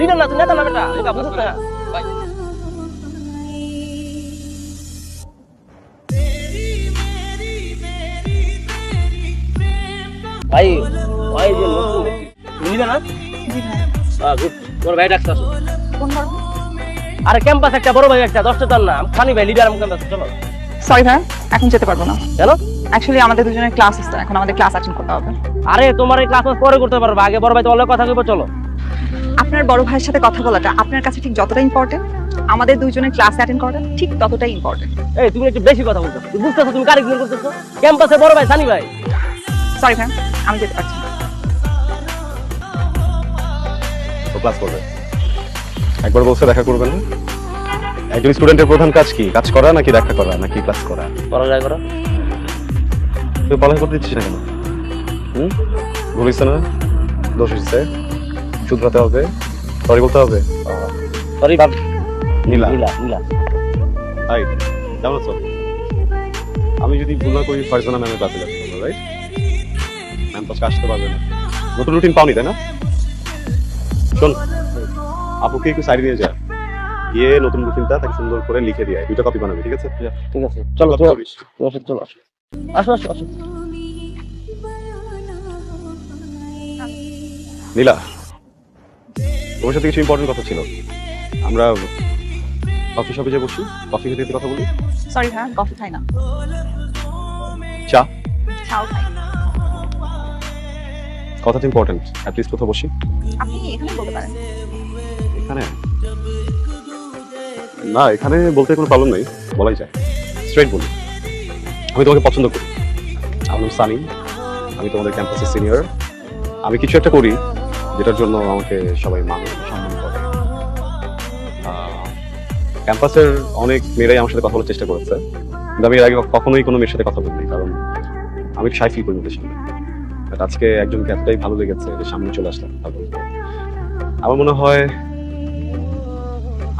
Leader না তুই নেতা না বেটা। এটা বুঝছ না ভাই ভাই ভাই যে নতুন লিডার না? জি ভাই গুড। তোর ভাই ডাকছ কোন আরে ক্যাম্পাস একটা বড় ভাই একটা দশটা তার না খানি ভাই লিডার আমার ক্যাম্পাস চলো। সরি ভাই এখন যেতে পারব না। কেন? অ্যাকচুয়ালি আমাদের দুজনের ক্লাস আছে এখন আমাদের ক্লাস অ্যাটেন্ড করতে হবে। আরে তোমার এই ক্লাস পরে করতে পারবে। আগে বড় ভাই তোমার কথা কইবো চলো। আপনার বড় ভাইয়ের সাথে কথা বলাটা আপনার কাছে ঠিক যতটা ইম্পর্টেন্ট আমাদের দুজনের ক্লাস অ্যাটেন্ড করাটা ঠিক ততটাই ইম্পর্টেন্ট এই তুমি একটু বেশি কথা বলছো। তুমি বুঝতেছো তুমি কারে ইগনোর করতেছো? ক্যাম্পাসে বড় ভাই সানি ভাই। সরি ভাই আমি যেতে পারছি না। তো ক্লাস করবে। একবার বলছে দেখা করবেন না? একজন স্টুডেন্টের প্রধান কাজ কি? কাজ করা নাকি দেখা করা নাকি ক্লাস করা? পড়ালেখা করা। তুই পড়ালেখা করতে দিচ্ছিস না কেন? হুম? হয়েছে না? দোষ হয়েছে শুধরাতে হবে। সরি বলতে হবে? সরি ভাব নীলা। নীলা নীলা। হাই কেমন আছো? আমি যদি ভুল না করি ফারজানা ম্যামের ক্লাসে যাচ্ছি রাইট ম্যাম তো আসতে পারবে না। নতুন রুটিন পাওনি তাই না? শোন আপুকে একটু সাইড দিয়ে যা। গিয়ে নতুন রুটিনটা তাকে সুন্দর করে লিখে দিয়ে দুটো কপি বানাবি ঠিক আছে? ঠিক আছে চলো চলো। চলো আসো আসো আসো। নীলা। তোমার সাথে কিছু ইম্পর্টেন্ট কথা ছিল। আমরা কফি শপে যে বসি কফি খেতে খেতে কথা বলি। সরি ভাই কফি খাই না। চা? চাও খাই। কথাটা ইম্পর্টেন্ট অ্যাটলিস্ট কোথাও বসি। আপনি এখানে বলতে পারেন। এখানে? না এখানে বলতে কোনো প্রবলেম নেই বলাই যায়। স্ট্রেট বলি। আমি তোমাকে পছন্দ করি। আমার নাম সানি। আমি তোমাদের ক্যাম্পাসের সিনিয়র আমি কিছু একটা করি যেটার জন্য আমাকে সবাই মানে সম্মান করে ক্যাম্পাসের অনেক মেয়েরাই আমার সাথে কথা বলার চেষ্টা করেছে, কিন্তু আমি এর আগে কখনোই কোনো মেয়ের সাথে কথা বলিনি, কারণ আমি সাই ফিল করি ওদের সামনে। But আজকে একজনকে এতটাই ভালো লেগেছে যে সামনে চলে আসলাম কথা বলতে। আমার মনে হয়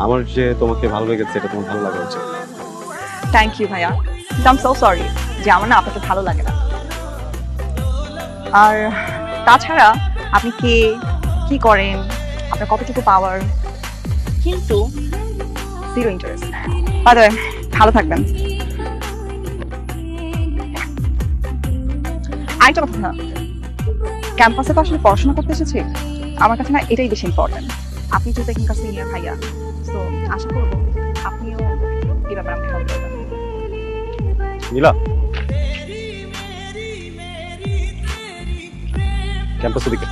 আমার যে তোমাকে ভালো লেগেছে, এটা তোমার ভালো লাগা উচিত। থ্যাংক ইউ ভাইয়া। আই এম সো সরি যে আমার না আপনাকে ভালো লাগে না। আর তাছাড়া আপনি কে, কি করেন, আপনার কতটুকু পাওয়ার কিন্তু জিরো ইন্টারেস্ট ভালো থাকবেন। আরেকটা কথা না ক্যাম্পাসে তো আসলে পড়াশোনা করতে এসেছি। আমার কাছে না এটাই বেশি ইম্পর্টেন্ট আপনি যেহেতু এখানকার সিনিয়র ভাইয়া তো আশা করব আপনিও এই ব্যাপারে আমাকে হেল্প করবেন। নীলা। ক্যাম্পাসের দিকে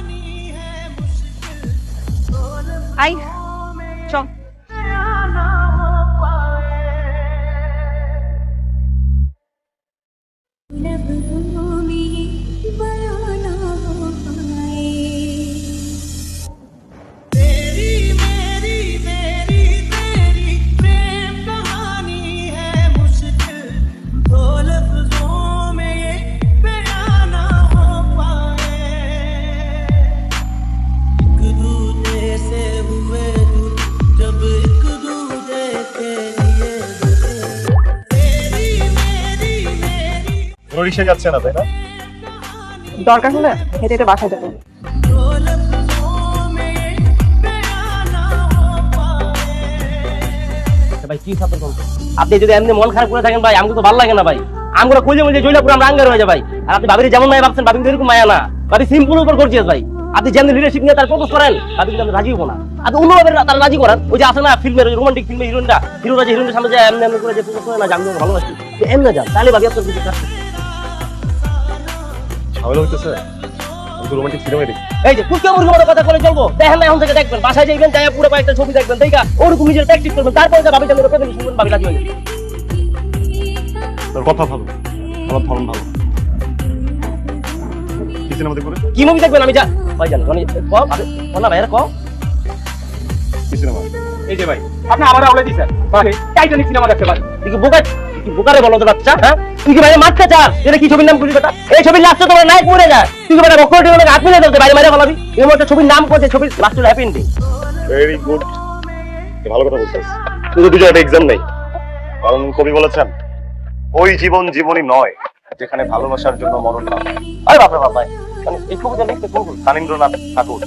কোনো যাচ্ছে না তাই না? দরকার হলে হেঁটে হেঁটে বাসায় যাব ভাই কি সাথে বলতো আপনি যদি এমনি মন খারাপ করে থাকেন ভাই আমাকে তো ভালো লাগে না ভাই। আমরা কইলে মজে জইলা পুরো আমরা আঙ্গার হয়ে যায় ভাই। আর আপনি ভাবির যেমন মায়া ভাবছেন ভাবি এরকম মায়া না। ভাবি সিম্পল উপর করছিস ভাই। আপনি যেমন লিডারশিপ নিয়ে তার প্রপোজ করেন কিন্তু আমি রাজি হব না। আপনি অন্যভাবে তার রাজি করেন ওই যে আছে না ফিল্মের রোমান্টিক ফিল্মে হিরোইনটা হিরোরা যে হিরোইনের সামনে যায় এমনি এমনি করে যে প্রপোজ করে না ভালোবাসি এমনি যান তাহলে ভাবি আপনার ঝামেলা হইতেছে। আমি তো রোমান্টিক সিনেমা দেখি। এই যে কুচকে মুরগি মতো কথা বলে চলবো। দেখেন এখন থেকে দেখবেন। বাসায় যাইবেন যাই পুরো কয়েকটা ছবি দেখবেন। দেখা ওরকম নিজের প্র্যাকটিস করবেন। তারপরে যা ভাবি জানবে প্রেমে শুনবেন ভাবি রাজি তোর কথা ভালো। আমার ধরন ভালো। কি সিনেমা দেখব কি মুভি দেখবেন? আমি যা ভাই জান মানে ভাইয়ের কি সিনেমা এই যে ভাই আপনি আবার আওলে দিছেন ভাই টাইটানিক সিনেমা দেখতে পারেন। বোকারে বলো তো বাচ্চা হ্যাঁ? তুই কি বাইরে মারতে চাস এটা কি ছবির নাম বেটা এই ছবির লাস্টে তোমার নায়ক মরে যায়। তুই বেটা মিলে বাইরে বলাবি ছবির নাম করছে, ছবির লাস্টে হ্যাপি এন্ডিং ভেরি গুড ভালো কথা বলছিস। দুজন একটা এক্সাম নেই। কারণ কবি বলেছেন, ওই জীবন জীবনই নয়, যেখানে ভালোবাসার জন্য মরণ না আরে বাপরে বাপ ভাই মানে এই ছবিটা লিখতে কোন কানীন্দ্রনাথ ঠাকুর।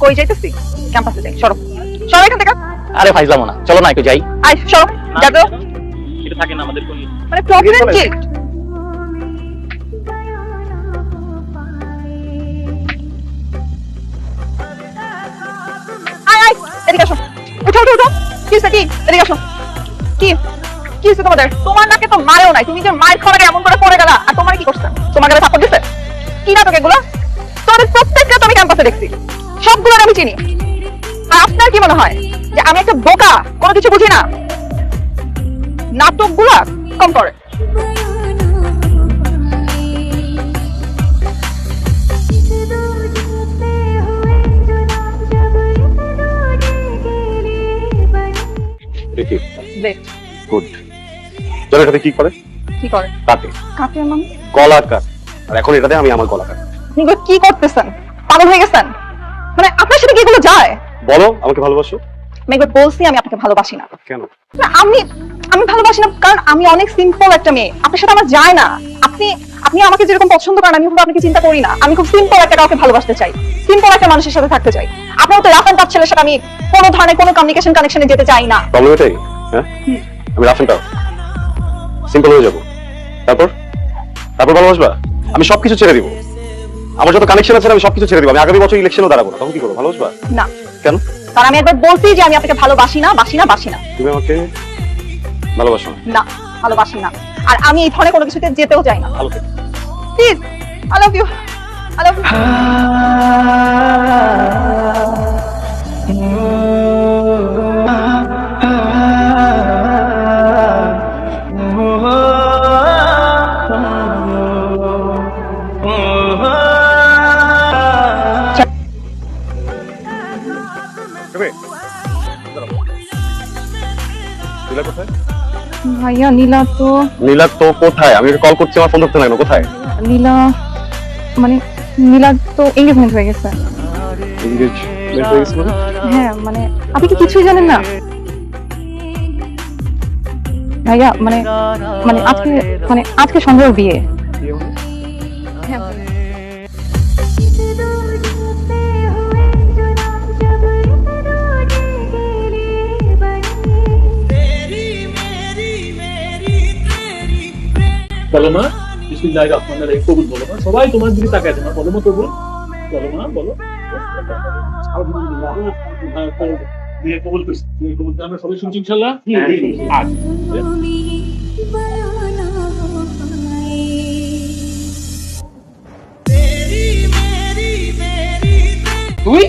কই যাইতেছি? ক্যাম্পাসে যাই সরো। সরো এখান থেকে। আরে ফাইজলামো না চলো না একটু যাই। আই সরো। যা তো। এটা থাকে না আমাদের কোন মানে প্রবলেম কি আয় আয় এদিকে আসো। উঠো উঠো উঠো। কি হয়েছে কি? এদিকে আসো। কি? কি হয়েছে তোমাদের? তোমার নাকে তো মারেও নাই। তুমি যে মায়ের খাওয়ার এমন করে পড়ে গেলা আর তোমার কি করছে? তোমার গালে থাপ্পড় দিছে কি নাটক এগুলো? তোমাদের প্রত্যেকটা তো আমি ক্যাম্পাসে দেখছি। সবগুলো আমি চিনি। আর আপনার কি মনে হয় যে আমি একটা বোকা কোনো কিছু বুঝি না? নাটকগুলা কম করে। দেখি। গুড চলো এটাতে কি করে? কি করে? কাটে কাকে মানে গলা কাট আর এখন এটাতে আমি আমার গলা কাট আপনি এগুলো কি করতেছেন? পাগল হয়ে গেছেন? মানে আপনার সাথে কি এগুলো যায়? বলো আমাকে ভালোবাসো? আমি একবার বলছি আমি আপনাকে ভালোবাসি না। কেন? না, আমি আমি ভালোবাসি না কারণ আমি অনেক সিম্পল একটা মেয়ে। আপনার সাথে আমার যায় না। আপনি আপনি আমাকে যেরকম পছন্দ করেন আমি কিন্তু আপনাকে চিন্তা করি না। আমি খুব সিম্পল একটা কাউকে ভালোবাসতে চাই। সিম্পল একটা মানুষের সাথে থাকতে চাই। আপনার তো রাফ অ্যান্ড টাফ ছেলের সাথে আমি কোনো ধরনের কোনো কমিউনিকেশন কানেকশনে যেতে চাই না। প্রবলেম এটাই হ্যাঁ? আমি রাফ এন্ড সিম্পল হয়ে যাব। তারপর? তারপর ভালোবাসবা? আমি সবকিছু ছেড়ে দিব। আমার যত কানেকশন আছে আমি সবকিছু ছেড়ে দিব। আমি আগামী বছর ইলেকশনও দাঁড়াবো না। তখন কি করব? ভালোবাসবা না। কেন? কারণ আমি একবার বলছি যে আমি আপনাকে ভালোবাসি না বাসি না বাসি না। তুমি আমাকে ভালোবাসো না। না ভালোবাসি না। আর আমি এই ধরনের কোনো কিছুতে যেতেও চাই না। ভালো থেকো। Please I love you I love you Nila তো নীলা তো কোথায়? আমি কল করছি আমার ফোন ধরতে না কোথায়? নীলা মানে নীলা তো এঙ্গেজমেন্ট হয়ে গেছে। এঙ্গেজমেন্ট হয়ে গেছে মানে? হ্যাঁ মানে আপনি কি কিছুই জানেন না? ভাইয়া মানে মানে আজকে মানে আজকে সন্ধ্যার বিয়ে। বলো মা রহমানির রহিম কবুল বলো মা সবাই তোমার দিকে তাকায় মা বলো মা কবুল। বলো মা বলো। আলহামদুলিল্লাহ। হ্যাঁ, কবুল। করছি কবুল আমরা সবাই শুনছি ইনশাআল্লাহ আচ্ছা। তুই?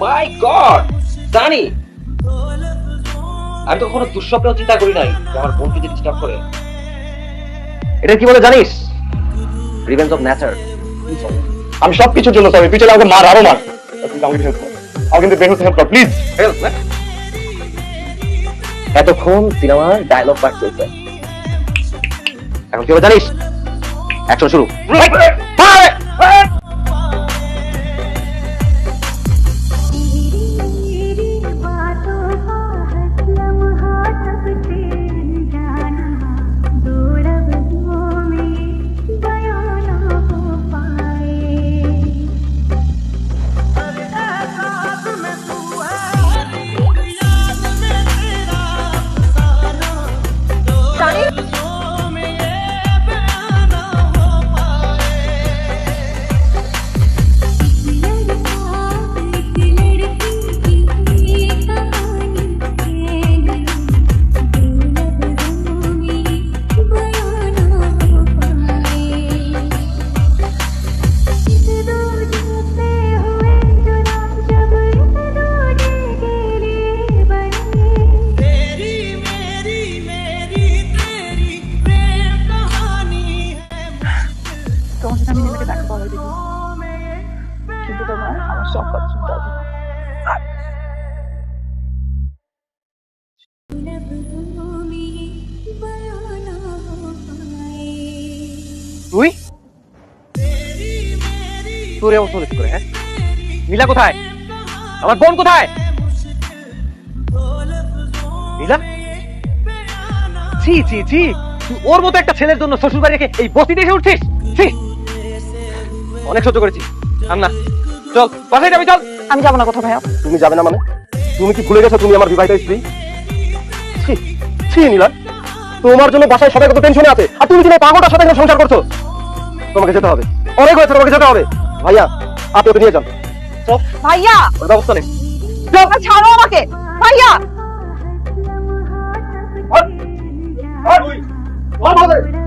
মাই গড জানি। আমি তো কখনো দুঃস্বপ্নেও চিন্তা করি নাই আমার বোনকে যে ডিস্টার্ব করে। এটা কি বলে জানিস? রিভেঞ্জ অফ নেচার আমি সবকিছুর জন্য সরি পিছনে আমাকে মার, আরও মার। কিন্তু বের হতে হেল্প কর প্লিজ হেল্প এতক্ষণ সিনেমার ডায়লগ পার্ট চলছে। এখন কি হবে জানিস? অ্যাকশন শুরু। তুই? তোর এমন চলে করে হ্যাঁ? নীলা কোথায়? আমার বোন কোথায়? নীলা? ছি ছি ছি। তুই ওর মতো একটা ছেলের জন্য শ্বশুর বাড়ি রেখে এই বস্তি দেখে উঠছিস? ছি। অনেক সহ্য করেছি। আর না। চল বাসায় যাবি চল। আমি যাব না কোথাও ভাইয়া। তুমি যাবে না মানে? তুমি কি ভুলে গেছো তুমি আমার বিবাহিত স্ত্রী? ছি ছি নীলা। তোমার জন্য বাসায় সবাই কত টেনশনে আছে। আর তুমি কিনা পাগলটার সাথে এখানে সংসার করছ? তোমাকে যেতে হবে। অনেক হয়েছে তোমাকে যেতে হবে। ভাইয়া আপনি ওকে নিয়ে যান। ভাইয়া! ওর ব্যবস্থা নেই। ছাড়ো আমাকে! ভাইয়া!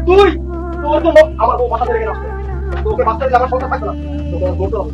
তুই তোর জন্য আমার বউ বাসা থেকে আসছে তোকে বাচ্চা দিলে আমার সংসার থাকবে না। তোকে বলতে হবে